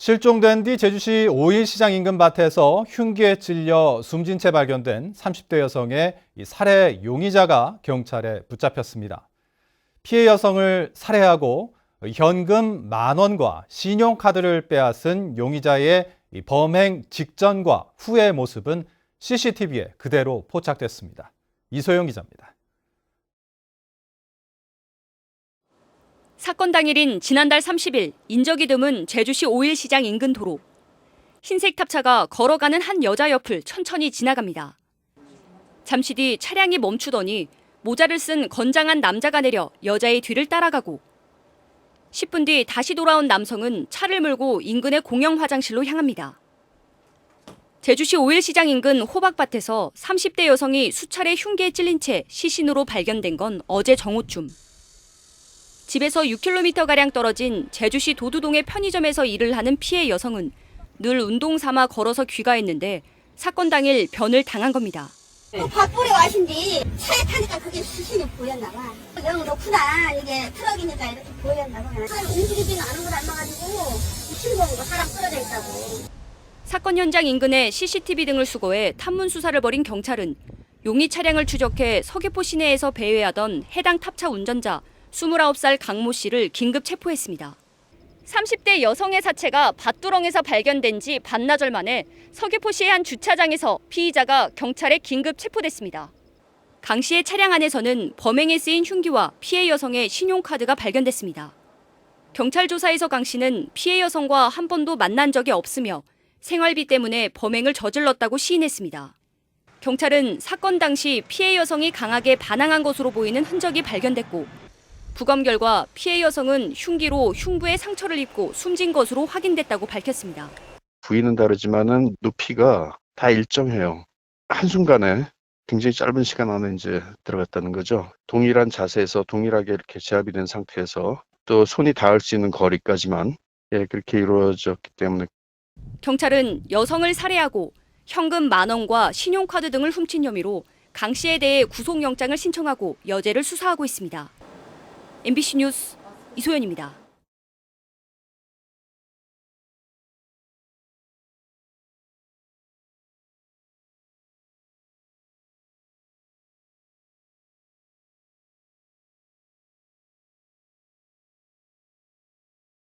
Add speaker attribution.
Speaker 1: 실종된 뒤 제주시 오일시장 인근 밭에서 흉기에 찔려 숨진 채 발견된 30대 여성의 이 살해 용의자가 경찰에 붙잡혔습니다. 피해 여성을 살해하고 현금 만 원과 신용카드를 빼앗은 용의자의 이 범행 직전과 후의 모습은 CCTV에 그대로 포착됐습니다. 이소영 기자입니다.
Speaker 2: 사건 당일인 지난달 30일 인적이 드문 제주시 오일시장 인근 도로. 흰색 탑차가 걸어가는 한 여자 옆을 천천히 지나갑니다. 잠시 뒤 차량이 멈추더니 모자를 쓴 건장한 남자가 내려 여자의 뒤를 따라가고 10분 뒤 다시 돌아온 남성은 차를 몰고 인근의 공영 화장실로 향합니다. 제주시 오일시장 인근 호박밭에서 30대 여성이 수차례 흉기에 찔린 채 시신으로 발견된 건 어제 정오쯤. 집에서 6km가량 떨어진 제주시 도두동의 편의점에서 일을 하는 피해 여성은 늘 운동 삼아 걸어서 귀가했는데 사건 당일 변을 당한 겁니다.
Speaker 3: 그 밥벌이 와신디 차에 타니까 그게 시신이 보였나 봐. 너무 높구나. 이게 트럭이니까 이렇게 보였나 봐. 사람 움직이지는 않은 걸 닮아가지고 미친놈으로 사람 쓰러져 있다고.
Speaker 2: 사건 현장 인근에 CCTV 등을 수거해 탐문 수사를 벌인 경찰은 용의 차량을 추적해 서귀포 시내에서 배회하던 해당 탑차 운전자 29살 강모 씨를 긴급 체포했습니다. 30대 여성의 사체가 밭두렁에서 발견된 지 반나절 만에 서귀포시의 한 주차장에서 피의자가 경찰에 긴급 체포됐습니다. 강 씨의 차량 안에서는 범행에 쓰인 흉기와 피해 여성의 신용카드가 발견됐습니다. 경찰 조사에서 강 씨는 피해 여성과 한 번도 만난 적이 없으며 생활비 때문에 범행을 저질렀다고 시인했습니다. 경찰은 사건 당시 피해 여성이 강하게 반항한 것으로 보이는 흔적이 발견됐고 부검 결과 피해 여성은 흉기로 흉부에 상처를 입고 숨진 것으로 확인됐다고 밝혔습니다.
Speaker 4: 부위는 다르지만은 높이가 다 일정해요. 한순간에 굉장히 짧은 시간 안에 이제 들어갔다는 거죠. 동일한 자세에서 동일하게 이렇게 제압이 된 상태에서 또 손이 닿을 수 있는 거리까지만 예, 그렇게 이루어졌기 때문에
Speaker 2: 경찰은 여성을 살해하고 현금 만 원과 신용카드 등을 훔친 혐의로 강 씨에 대해 구속영장을 신청하고 여죄를 수사하고 있습니다. MBC 뉴스 이소연입니다.